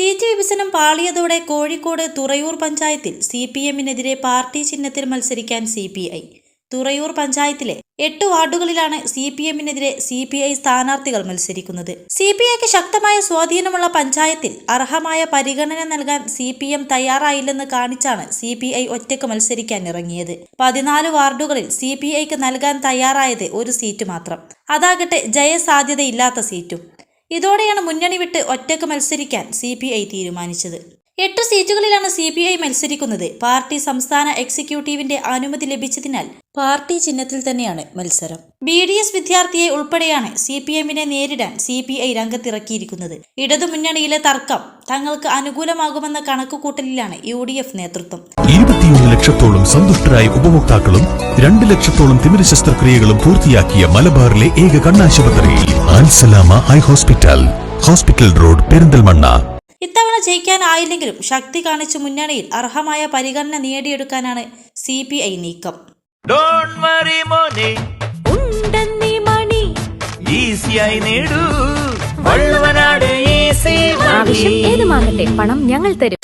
Seat വിഭജനം പാളിയതോടെ കോഴിക്കോട് തുറയൂർ പഞ്ചായത്തിൽ C P എമ്മിനെതിരെ party ചിഹ്നത്തിൽ മത്സരിക്കാൻ സി പി ഐ. തുറയൂർ പഞ്ചായത്തിലെ എട്ട് വാർഡുകളിലാണ് സി പി എമ്മിനെതിരെ സി പി ഐ സ്ഥാനാർത്ഥികൾ മത്സരിക്കുന്നത്. സി പി ഐക്ക് ശക്തമായ സ്വാധീനമുള്ള പഞ്ചായത്തിൽ അർഹമായ പരിഗണന നൽകാൻ സി പി എം തയ്യാറായില്ലെന്ന് കാണിച്ചാണ് സി പി ഐ ഒറ്റയ്ക്ക് മത്സരിക്കാൻ ഇറങ്ങിയത്. പതിനാല് വാർഡുകളിൽ സി പി ഐക്ക് നൽകാൻ തയ്യാറായത് ഒരു സീറ്റ് മാത്രം. അതാകട്ടെ ജയസാധ്യതയില്ലാത്ത സീറ്റും. ഇതോടെയാണ് മുന്നണി വിട്ട് ഒറ്റയ്ക്ക് മത്സരിക്കാൻ സി പി ഐ തീരുമാനിച്ചത്. എട്ട് സീറ്റുകളിലാണ് സി പി ഐ മത്സരിക്കുന്നത്. പാർട്ടി സംസ്ഥാന എക്സിക്യൂട്ടീവിന്റെ അനുമതി ലഭിച്ചതിനാൽ പാർട്ടി ചിഹ്നത്തിൽ തന്നെയാണ് മത്സരം. ബി ഡി എസ് വിദ്യാർത്ഥിയെ ഉൾപ്പെടെയാണ് സി പി എമ്മിനെ നേരിടാൻ സി പി ഐ രംഗത്തിറക്കിയിരിക്കുന്നത്. ഇടതുമുന്നണിയിലെ തർക്കം തങ്ങൾക്ക് അനുകൂലമാകുമെന്ന കണക്കുകൂട്ടലിലാണ് യു ഡി എഫ് നേതൃത്വം. ഇരുപത്തിയൊന്ന് ലക്ഷത്തോളം സന്തുഷ്ടരായ ഉപഭോക്താക്കളും രണ്ട് ലക്ഷത്തോളം തിമിര ശസ്ത്രക്രിയകളും പൂർത്തിയാക്കിയ മലബാറിലെ ഏക കണ്ണാശുപത്രി ആൻസലാമ eye hospital. Hospital road Perinthalmanna. ഇത്തവണ ജയിക്കാനായില്ലെങ്കിലും ശക്തി കാണിച്ച് മുന്നണിയിൽ അർഹമായ പരിഗണന നേടിയെടുക്കാനാണ് സി പി ഐ നീക്കം. ഡോണ്ട് വറി മോനെ. ഉണ്ടെന്നീ മണി. ഈസിയായി നേടൂ. വള്ളുവനാട് ഈസി ആവശ്യം ഏതുമാകട്ടെ പണം ഞങ്ങൾ തരും.